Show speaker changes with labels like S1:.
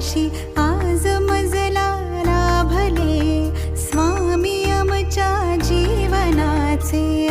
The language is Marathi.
S1: पाशी आज मजला लाभले स्वामी आमच्या जीवनाचे